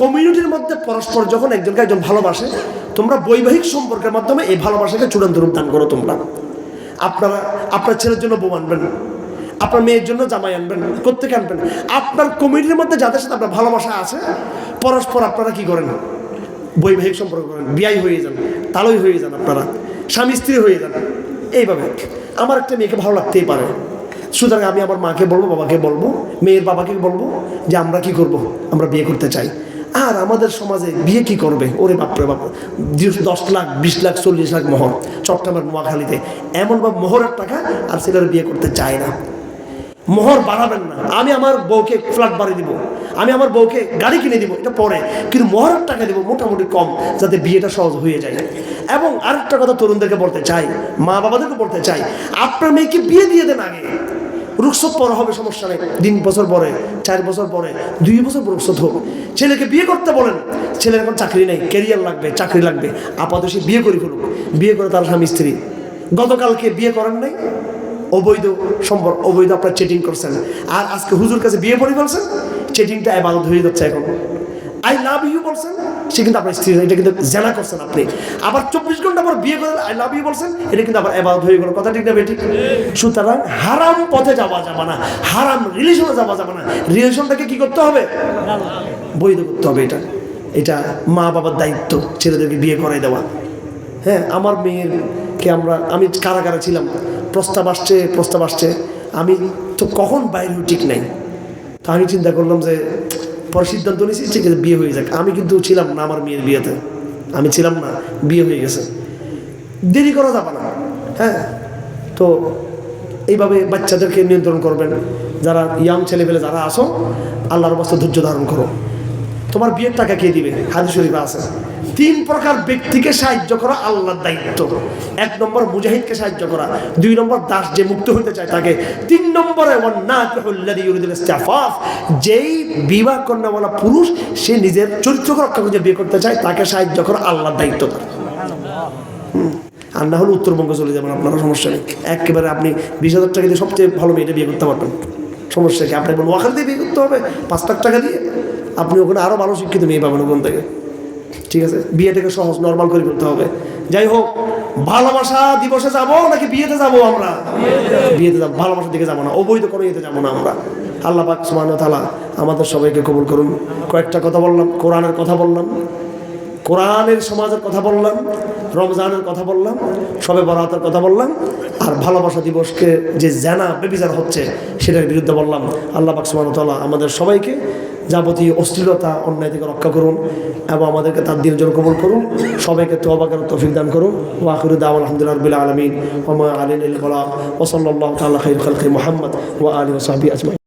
কমিউনিটির মধ্যে পরস্পর যখন একজনকে একজন ভালোবাসে, তোমরা বৈবাহিক সম্পর্কের মাধ্যমে এই ভালোবাসাকে চূড়ান্ত রূপ দান করো তোমরা। আপনারা, আপনার ছেলের জন্য বউ আনবেন, আপনার মেয়ের জন্য জামাই আনবেন কোথেকে আনবেন। আপনার কমিউনিটির মধ্যে যাদের সাথে আপনার ভালোবাসা আছে, পরস্পর আপনারা কি করেন? বৈবাহিক সম্পর্ক করেন। বিয়াই হয়ে যান, তালই হয়ে যান আপনারা, স্বামী স্ত্রী হয়ে যান। এইভাবে। আমার একটা মেয়েকে ভালো লাগতেই পারে। সুতরাং আমি আমার মাকে বলব, বাবাকে বলব, মেয়ের বাবাকে বলব যে আমরা কি করব? আমরা বিয়ে করতে চাই। আর আমাদের সমাজে বিয়ে কি করবে? ওরে বাপরে বাপ দশ লাখ, বিশ লাখ, চল্লিশ লাখ মোহর, চট্টগ্রাম নোয়াখালীতে। এমনভাবে মোহরের টাকা আর ছেলেরা বিয়ে করতে চায় না। মোহর বাড়াবেন না। আমি আমার বউকে ফ্ল্যাট বাড়িয়ে দিব, আমি আমার বউকে গাড়ি কিনে দিব, এটা পরে। কিন্তু মোহরের টাকা দিব মোটামুটি কম, যাতে বিয়েটা সহজ হয়ে যায়। এবং আরেকটা কথা তরুণদেরকে বলতে চাই মা বাবাদেরকে বলতে চাই, আপনার মেয়েকে বিয়ে দিয়ে দেন আগে। রুখসত পর হবে, সমস্যা নেই। তিন বছর পরে, চার বছর পরে, দুই বছর পর হোক। ছেলেকে বিয়ে করতে বলেন, ছেলের এখন চাকরি নেই ক্যারিয়ার লাগবে, চাকরি লাগবে। আপাতত সে বিয়ে করে ফেলুক। বিয়ে করে তার স্বামী, স্ত্রী। গতকালকে বিয়ে করেন নাই? অবৈধ সম্পর্ক অবৈধ আপনার চেটিং করছেন। আর আজকে হুজুর কাছে বিয়ে পড়ে ফেলছেন? চেটিংটা এবাদত হয়ে যাচ্ছে এখন। আই লাভ ইউ বলছেন? সে কিন্তু আপনার স্ত্রী এটা কিন্তু জেনা করছেন আপনি। আবার চব্বিশ ঘণ্টা পর বিয়ে করেন আই লাভ ইউ বলছেন, এটা কিন্তু আবার এবাদত হয়ে গেল। কথা ঠিক না বেঠিক? সুতরাং হারাম পথে যাওয়া যাবে না, হারাম রিলেশনে যাওয়া যাবে না। রিলেশনটাকে কি করতে হবে? বৈধ করতে হবে এটা। এটা মা বাবার দায়িত্ব, ছেলেদেরকে বিয়ে করাই দেওয়া। হ্যাঁ আমার মেয়েরকে আমরা, আমি কারাগারে ছিলাম, প্রস্তাব আসছে প্রস্তাব আসছে। আমি তো কখন বাইরে হই ঠিক নাই। তো আমি চিন্তা করলাম যে পরে সিদ্ধান্ত নিয়েছি আছে, বিয়ে হয়ে যাক। আমি কিন্তু ছিলাম না আমার মেয়ের বিয়েতে। আমি ছিলাম না, বিয়ে হয়ে গেছে। দেরি করা যাবে না। হ্যাঁ? তো এইভাবে বাচ্চাদেরকে নিয়ন্ত্রণ করবেন। যারা ইয়াং ছেলেপেলে যারা আসো আল্লাহর বাস্তব ধৈর্য ধারণ করো। তোমার বিয়ের টাকা কে দিবে? হাদিস শরীফা আছে। তিন প্রকার ব্যক্তিকে সাহায্য করা আল্লাহর দায়িত্ব। এক নম্বর মুজাহিদকে সাহায্য করা, দুই নম্বর দাস যে মুক্ত হইতে চায় তাকে, তিন নম্বরে যেই বিবাহ কন্যাওয়ালা পুরুষ সে নিজের চরিত্রকে রক্ষা করে বিয়ে করতে চায়, তাকে সাহায্য করা আল্লাহর দায়িত্ব। আর না হলে উত্তরবঙ্গে চলে যাবেন আপনারা সমস্যা নেই। একেবারে আপনি বিশ হাজার টাকা দিয়ে সবচেয়ে ভালো মেয়েটা বিয়ে করতে পারবেন। সমস্যা কি? আপনি বলুন, ওখান দিয়ে বিয়ে করতে হবে, পাঁচ লাখ টাকা দিয়ে। আপনি ওখানে আরও ভালো শিক্ষিত মেয়ে পাবেন ওখান থেকে। ঠিক আছে? বিয়েটাকে সহজ নর্মাল করে করতে হবে। যাই হোক, ভালোবাসা দিবসে যাব নাকি বিয়েতে যাব আমরা? বিয়েতে যাব, ভালোবাসার দিকে যাব না, অবৈধ কোনো ইয়েতে যাব না আমরা। আল্লাহ পাক ওয়া তাআলা আমাদের সবাইকে কবুল করুন। কয়েকটা কথা বললাম, কোরআনের কথা বললাম, কোরআনের সমাজের কথা বললাম, রমজানের কথা বললাম, সবে বরাতের কথা বললাম। আর ভালোবাসা দিবসকে যে জানা বেবিচার হচ্ছে, সেটার বিরুদ্ধে বললাম, আল্লাহ বাকসমান তালা আমাদের সবাইকে যাবতীয় অশ্লীলতা অন্যায় থেকে রক্ষা করুন এবং আমাদেরকে তার দিন জন্য কবল করুন। সবাইকে তোবাকের তফিক দান করুন। ওয়াকিরু দাওয়াল আলহামদুলিল্লাহ আলমিন। ওমা ওয়া ওসল্লাহ তাল্লাহ বালাগ ওয়া আলী তাআলা আজমাই মুহাম্মদ